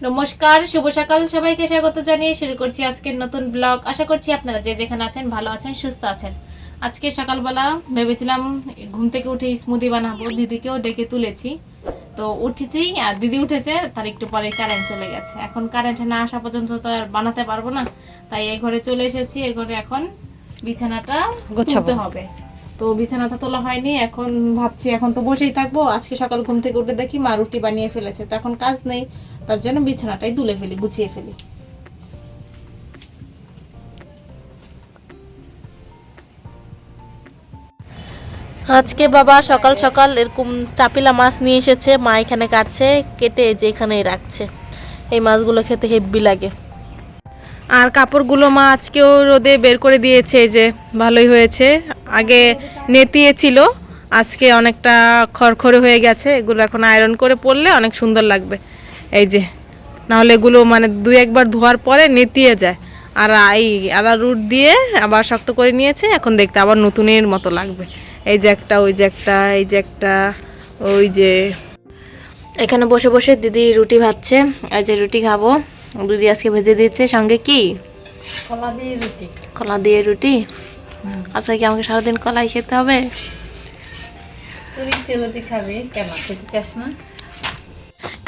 নমস্কার শুভ সকাল। সবাইকে স্বাগত জানিয়ে শুরু করছি আজকের নতুন ব্লগ। আশা করছি আপনারা যে যেখানে আছেন ভালো আছেন সুস্থ আছেন। আজকে সকালবেলা ভেবেছিলাম ঘুম থেকে উঠে স্মুদি বানাবো। দিদিকেও ডেকে তুলেছি। তো উঠেছি আর দিদি উঠেছে তার একটু পরে কারেন্ট চলে গেছে। এখন কারেন্ট না আসা পর্যন্ত তো আর বানাতে পারব না। তাই এই ঘরে চলে এসেছি। এই ঘরে এখন বিছানাটা গোছাতে হবে। তো বিছানাটা তোলা হয়নি, এখন ভাবছি এখন তো বসেই থাকব। আজকে সকাল ঘুম থেকে উঠে দেখি মা রুটি বানিয়ে ফেলেছে, তো এখন কাজ নেই, তার জন্য বিছানাটাই তুলে ফেলি, গুছিয়ে ফেলি। আজকে বাবা সকাল সকাল এরকম চাপিলা মাছ নিয়ে এসেছে, মা এখানে কাটছে, কেটে যে এখানেই রাখছে। এই মাছগুলো খেতে হেব্বি লাগে। আর কাপড়গুলো মা আজকেও রোদে বের করে দিয়েছে যে ভালোই হয়েছে। আগে নেতিয়ে ছিল, আজকে অনেকটা খড়খড়ে হয়ে গেছে, এগুলো এখন আয়রন করে পরলে অনেক সুন্দর লাগবে। এই যে, নাহলে এগুলো মানে দু একবার ধোয়ার পরে নেতিয়ে যায়। আর এই আদা রুট দিয়ে আবার শক্ত করে নিয়েছে, এখন দেখতে আবার নতুনের মতো লাগবে। এই যে একটা, ওই যে একটা, এই যে একটা, ওই যে। এখানে বসে বসে দিদি রুটি ভাজছে, এই যে রুটি খাব। দিদি আজকে ভেজে দিচ্ছে সঙ্গে কি? কলা দিয়ে রুটি। কলা দিয়ে রুটি? আজকে কি আমাকে সারাদিন কলাই খেতে হবে? তুই চেলতি খাবি কেন? খেতে না।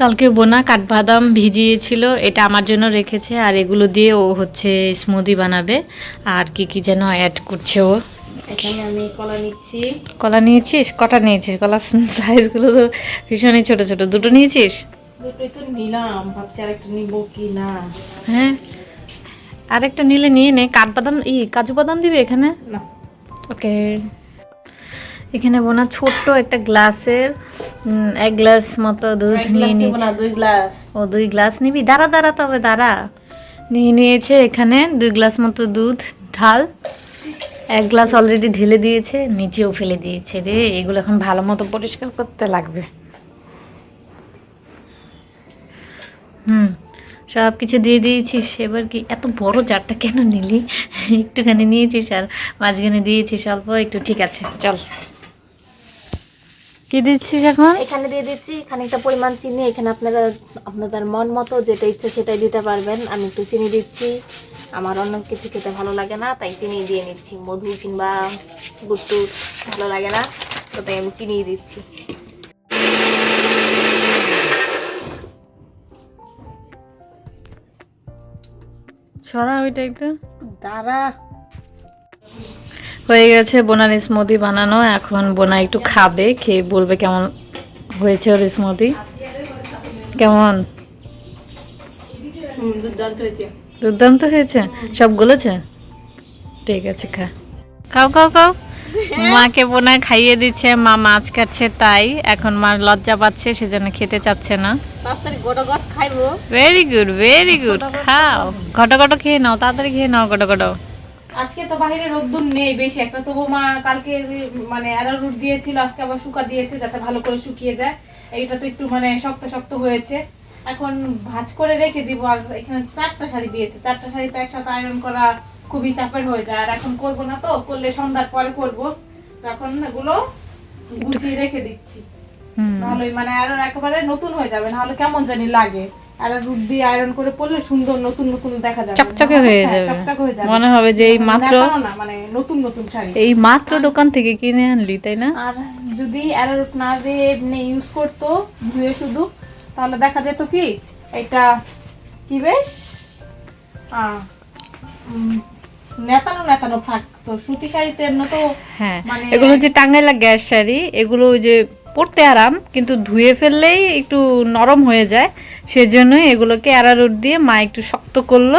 কালকে বোনা কাঠবাদাম ভিজিয়েছিল এটা আমার জন্য রেখেছে আর এগুলো দিয়ে ও হচ্ছে স্মুদি বানাবে। আর কি কি যেন অ্যাড করছে ও। এখানে আমি কলা নিচ্ছি। কলা নিয়েছিস? কটা নিয়েছিস? কলার সাইজগুলো তো ভীষণই ছোট ছোট। দুটো নিয়েছিস? দুটোই তো নিলাম ভাবছি আরেকটা নিবো কি না হ্যাঁ আরেকটা নিলে নিয়ে নে। কাঠবাদাম ই কাজু বাদাম দিবে এখানে? না। ওকে। এখানে বোনা ছোট্ট একটা গ্লাসের এক গ্লাস মতো দুধ নিয়ে নিয়েছে। দুই গ্লাস। ও দুই গ্লাস নিবি? দাঁড়া দাঁড়া তবে দাঁড়া। নিয়ে নিয়েছে এখানে দুই গ্লাস মতো দুধ ঢাল। এক গ্লাস অলরেডি ঢেলে দিয়েছে নিচেও ফেলে দিয়েছে রে। এগুলো এখন ভালো মতো পরিষ্কার করতে লাগবে। হুম। সব কিছু দিয়ে দিয়েছিস, এবার কি এত বড় জারটা কেন নিলি? একটুখানি নিয়েছিস আর মাঝখানে দিয়েছিস অল্প, একটু ঠিক আছে, চল। কি দিচ্ছিস এখন? এখানে দিয়ে দিচ্ছি খানিকটা পরিমাণ চিনি, এখানে আপনারা, আপনাদের মন মতো যেটা ইচ্ছে সেটাই দিতে পারবেন। আমি একটু চিনি দিচ্ছি, আমার অন্য কিছু খেতে ভালো লাগে না, তাই চিনি দিয়ে নিচ্ছি। মধু কিংবা গুট্টু ভালো লাগে না তো তাই আমি চিনি দিচ্ছি। সরা ওইটা একটু। দাঁড়া। হয়ে গেছে বোনার স্মুদি বানানো এখন বোনা একটু খাবে খেয়ে বলবে কেমন হয়েছে ওর স্মুদি কেমন? দুর্দান্ত হয়েছে। সব গলেছে? ঠিক আছে খা। খাও খাও খাও। মাকে বোনা খাইয়ে দিচ্ছে মা মাছ খাচ্ছে তাই। এখন মা লজ্জা পাচ্ছে সেজন্য খেতে চাচ্ছে না। ভেরি গুড ভেরি গুড খাও। ঘটো ঘটো খেয়ে নাও তাড়াতাড়ি খেয়ে নাও ঘটো ঘটো আজকে তো বাইরে রোদ্দুর নেই বেশি একটা তবু মা কালকে মানে অ্যারারুট দিয়েছিল আজকে আবার শুকা দিয়েছে যাতে ভালো করে শুকিয়ে যায়। এইটা তো একটু মানে শক্ত শক্ত হয়েছে। এখন ভাজ করে রেখে দিব আর এখানে চারটা শাড়ি দিয়েছে। চারটা শাড়ি তো একসাথে আয়রন করা খুবই চাপের হয়ে যায়। আর এখন করব না তো করলে সন্ধ্যার পরে করব। তখন এগুলো গুছিয়ে রেখে দিচ্ছি। ভালোই মানে আয়রন একেবারে নতুন হয়ে যাবে নাহলে কেমন জানি লাগে। আয়রন দিয়ে আয়রন করে পরলে সুন্দর নতুন নতুন দেখা যাবে। চকচকে হয়ে হ্যাঁ, যাবে। মনে হবে যে এই মাত্র মানে নতুন নতুন শাড়ি। এই মাত্র দোকান থেকে কিনে আনলি তাই না? আর যদি অ্যারারুট না দিয়ে এমনি ইউজ করতো ধুয়ে শুধু তাহলে দেখা যেত কি এটা কি বেশ? নেতানো নেতানো থাকতো। সুতি শাড়ি তো এমনি তো হ্যাঁ মানে- এগুলো যে টাঙ্গাইলা গ্যাস শাড়ি এগুলো ওই যে পরতে আরাম কিন্তু ধুয়ে ফেললেই একটু নরম হয়ে যায়। সেজন্যই এগুলোকে অ্যারারুট দিয়ে মা একটু শক্ত করল।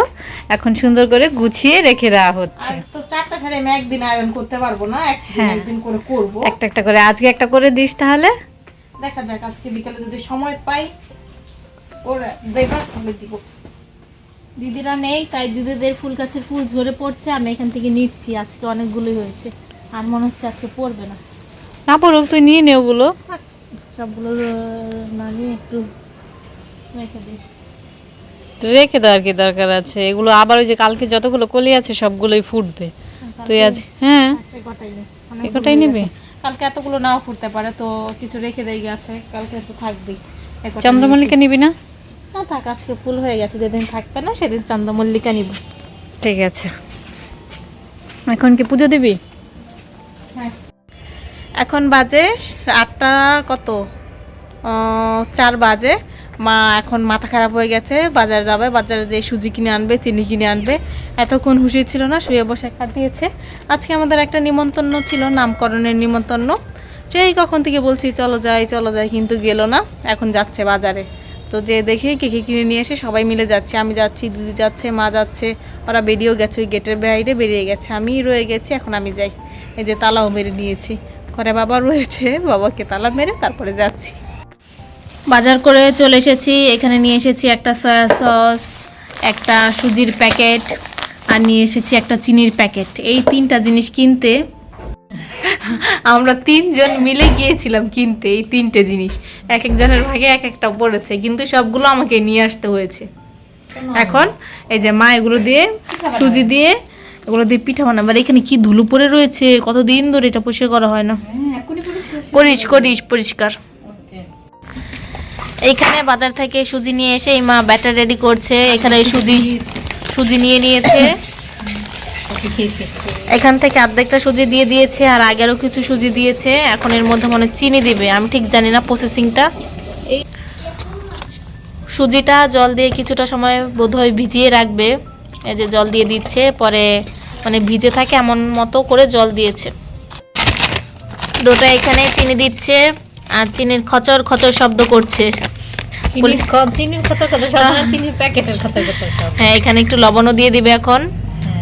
এখন সুন্দর করে গুছিয়ে রেখে দেওয়া হচ্ছে। তো চারটা শাড়ি আমি একদিন আয়রন করতে পারব না হ্যাঁ। একদিন করে করব। একটা একটা করে আজকে একটা করে দিস তাহলে। দেখা যাক আজকে বিকালে যদি সময় পাই ওরা দেবার তাহলে দিব। দিদিরা নেই তাই দিদিদের ফুল গাছের ফুল ঝরে পড়ছে আমি এখান থেকে নিচ্ছি আজকে অনেকগুলোই হয়েছে। আর মনে হচ্ছে আজকে পড়বে না। না পড়ুক তুই নিয়ে নে ওগুলো। সবগুলো না নিয়ে একটু রেখে দিই। রেখে দেওয়ার কি দরকার আছে। এগুলো আবার ওই যে কালকে যতগুলো কলি আছে সবগুলোই ফুটবে। তুই আজ হ্যাঁ। এই কটাই নে, এ অনেকগুলো কটাই হয়ে নিবি? কালকে এতগুলো নাও ফুটতে পারে তো কিছু রেখে দেই গেছে। কালকে তো থাকবেই চন্দ্রমল্লিকা নিবি না? না থাক আজকে ফুল হয়ে গেছে যেদিন থাকবে না সেদিন চন্দ্রমল্লিকা নিব। ঠিক আছে। এখন কি পুজো দিবি? হ্যাঁ। এখন বাজে আটটা কত? চার বাজে। মা এখন মাথা খারাপ হয়ে গেছে, বাজার যাবে। বাজারে যে সুজি কিনে আনবে, চিনি কিনে আনবে। এতক্ষণ হুশি ছিল না, শুয়ে বসে কাটিয়েছে আজকে আমাদের একটা নিমন্ত্রণ ছিল, নামকরণের নিমন্ত্রণ। সেই কখন থেকে বলছি, চলো যাই চলো যাই। কিন্তু গেল না। এখন যাচ্ছে বাজারে। তো যে দেখে কে কে কিনে নিয়ে এসে সবাই মিলে যাচ্ছে। আমি যাচ্ছি, দিদি যাচ্ছে, মা যাচ্ছে। ওরা বেরিয়েও গেছে ওই গেটের বাইরে, বেরিয়ে গেছে। আমি রয়ে গেছি, এখন আমি যাই। এই যে তালাও মেরে নিয়েছি। ঘরে বাবা রয়েছে বাবাকে তালা মেরে তারপরে যাচ্ছি। বাজার করে চলে এসেছি এখানে নিয়ে এসেছি একটা সয়া সস একটা সুজির প্যাকেট আর নিয়ে এসেছি একটা চিনির প্যাকেট। এই তিনটা জিনিস কিনতে আমরা তিনজন মিলে গিয়েছিলাম কিনতে এই তিনটে জিনিস। এক একজনের ভাগে এক একটা পড়েছে কিন্তু সবগুলো আমাকে নিয়ে আসতে হয়েছে। এখন এই যে মা এগুলো দিয়ে সুজি দিয়ে এগুলো দিয়ে পিঠা বানাবে আর এখানে কি ধুলো পরে রয়েছে? কতদিন ধরে এটা পরিষ্কার করা হয় না? করিস করিস পরিষ্কার। এইখানে বাজার থেকে সুজি নিয়ে এসে এই মা ব্যাটার রেডি করছে। এখানে সুজি সুজি নিয়ে নিয়েছে। এখান থেকে অর্ধেকটা সুজি দিয়ে দিয়েছে আর আগেরও কিছু সুজি দিয়েছে। এখন এর মধ্যে মনে হয় চিনি দিবে। আমি ঠিক জানি না প্রসেসিংটা সুজিটা জল দিয়ে কিছুটা সময় বোধহয় ভিজিয়ে রাখবে। এই যে জল দিয়ে দিচ্ছে। পরে মানে ভিজে থাকে এমন মতো করে জল দিয়েছে। ডোটা এখানে চিনি দিচ্ছে আর চিনির খচর খচর শব্দ করছে। হ্যাঁ এখানে একটু লবণও দিয়ে দিবে এখন।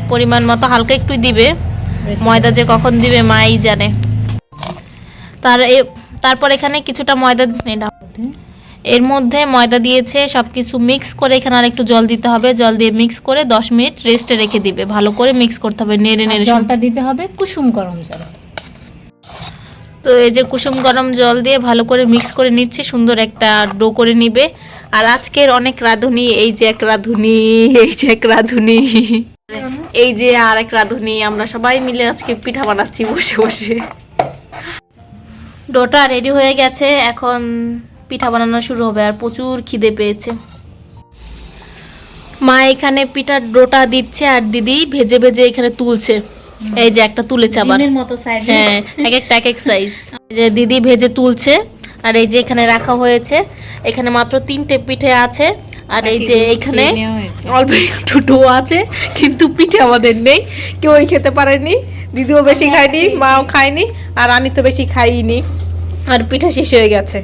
পরিমাণ মতো হালকা একটু দিবে। ময়দা যে কখন দিবে মাই জানে। তার তারপর এখানে কিছুটা ময়দা। এর মধ্যে ময়দা দিয়েছে সব কিছু মিক্স করে এখানে আর একটু জল দিতে হবে। জল দিয়ে মিক্স করে দশ মিনিট রেস্টে রেখে দিবে। ভালো করে মিক্স করতে হবে নেড়ে নেড়ে জলটা দিতে হবে কুসুম গরম জল। তো এই যে কুসুম গরম জল দিয়ে ভালো করে মিক্স করে নিচ্ছে সুন্দর একটা ডো করে নিবে। আর আজকের অনেক রাঁধুনি এই যে এক রাঁধুনি এই যে এক রাঁধুনি। এই যে আর এক রাঁধুনি আমরা সবাই মিলে আজকে পিঠা বানাচ্ছি বসে বসে। ডোটা রেডি হয়ে গেছে এখন পিঠা বানানো শুরু হবে আর প্রচুর খিদে পেয়েছে। মা এখানে পিঠার ডোটা দিচ্ছে আর দিদি ভেজে ভেজে এখানে তুলছে। এই যে একটা তুলেছে আবার। মতো সাইজ হ্যাঁ এক একটা এক এক সাইজ যে দিদি ভেজে তুলছে আর এই যে এখানে রাখা হয়েছে। এখানে মাত্র তিনটে পিঠে আছে। আর এই যে এখানে অল্প একটু ডো আছে কিন্তু পিঠে আমাদের নেই। কেউই খেতে পারেনি। দিদিও বেশি খায়নি মাও খায়নি আর আমি তো বেশি খাইনি। আর পিঠা শেষ হয়ে গেছে।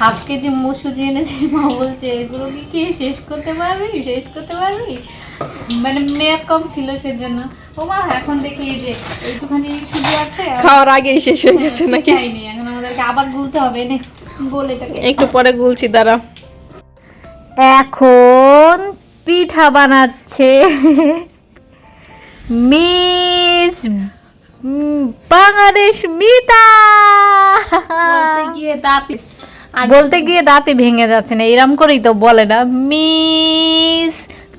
হাফ কেজি মুগ সুজি এনেছে মা বলছে এগুলো কি কে? শেষ করতে পারবি? শেষ করতে পারবি? মানে মেয়াদ কম ছিল সেজন্য। ও মা এখন দেখি এই যে একটুখানি সুজি আছে খাওয়ার আগেই শেষ হয়ে গেছে নাকি? খাইনি এখন আমাদেরকে আবার গুলতে হবে নে গোল এটাকে। একটু পরে গুলছি দাঁড়া এখন পিঠা বানাচ্ছে মিস বাংলাদেশ মিতা। গিয়ে দাঁত বলতে গিয়ে দাঁতে ভেঙে যাচ্ছে না এরম করেই তো বলে না। Miss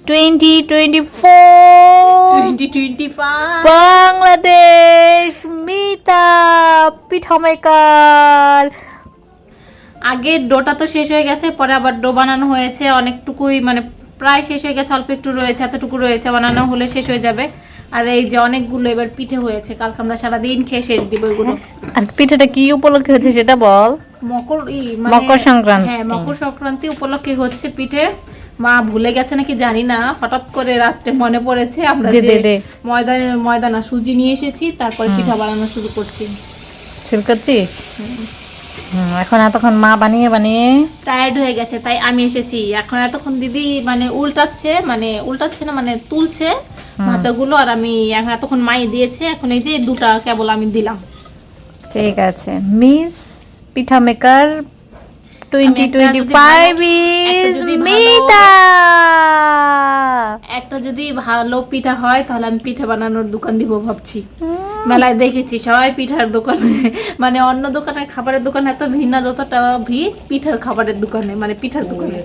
twenty twenty four twenty Bangladesh Mita pitha maker আগে ডোটা তো শেষ হয়ে গেছে পরে আবার ডো বানানো হয়েছে অনেকটুকুই মানে প্রায় শেষ হয়ে গেছে অল্প একটু রয়েছে এতটুকু রয়েছে বানানো হলে শেষ হয়ে যাবে। আর এই যে অনেকগুলো এবার পিঠে হয়েছে কালকে আমরা সারাদিন খেয়ে শেষ দিব এগুলো। আর পিঠাটা কি উপলক্ষে হচ্ছে সেটা বল। মকর মানে- মকর সংক্রান্তি। হ্যাঁ মকর সংক্রান্তি উপলক্ষে হচ্ছে পিঠে। মা ভুলে গেছে নাকি জানি না। হঠাৎ করে রাত্রে মনে পড়েছে আমরা যে দে। ময়দানা সুজি নিয়ে এসেছি তারপরে পিঠা বানানো শুরু করছি। শুরু করছিস? এখন এতক্ষণ মা বানিয়ে বানিয়ে। টায়ার্ড হয়ে গেছে তাই আমি এসেছি। এখন এতক্ষণ দিদি মানে উল্টাচ্ছে মানে উল্টাচ্ছে না মানে তুলছে ভাজাগুলো আর আমি এখন এতক্ষণ মাই দিয়েছে। এখন এই যে দুটা কেবল আমি দিলাম। ঠিক আছে। Miss pitha maker twenty twenty five is Mita একটা যদি ভালো পিঠা হয় তাহলে আমি পিঠা বানানোর দোকান দিব ভাবছি। মেলায় দেখেছি সবাই পিঠার দোকানে মানে অন্য দোকানে খাবারের দোকানে এত ভিড় না যতটা ভিড় পিঠার খাবারের দোকানে মানে পিঠার দোকানে।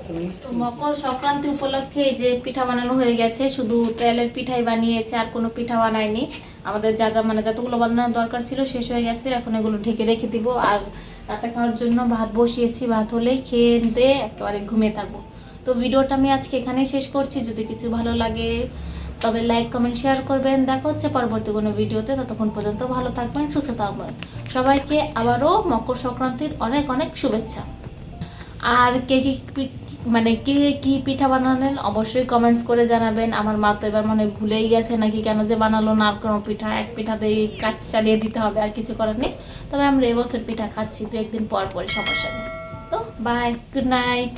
মকর সংক্রান্তি উপলক্ষে যে পিঠা বানানো হয়ে গেছে শুধু তেলের পিঠাই বানিয়েছে আর কোনো পিঠা বানায়নি। আমাদের যা যা মানে যতগুলো বানানোর দরকার ছিল শেষ হয়ে গেছে এখন এগুলো ঢেকে রেখে দিব আর রাতে খাওয়ার জন্য ভাত বসিয়েছি, ভাত হলেই খেয়ে দিয়ে একেবারে ঘুমিয়ে থাকব। তো ভিডিওটা আমি আজকে এখানেই শেষ করছি। যদি কিছু ভালো লাগে, তবে লাইক কমেন্ট শেয়ার করবেন। দেখা হচ্ছে পরবর্তী কোনো ভিডিওতে। ততক্ষণ পর্যন্ত ভালো থাকবেন, সুস্থ থাকবেন। সবাইকে আবারও মকর সংক্রান্তির অনেক অনেক শুভেচ্ছা। আর কে কি মানে কে কি পিঠা বানালেন, অবশ্যই কমেন্টস করে জানাবেন। আমার মা তো এবার মনে ভুলেই গেছে নাকি কেন যে বানালো, না আর কোনো পিঠা, এক পিঠাতেই কাজ চালিয়ে দিতে হবে, আর কিছু করার নেই। তবে আমরা এবছর পিঠা খাচ্ছি দু একদিন পর পরে সমস্যা নেই। তো বাই গুড নাইট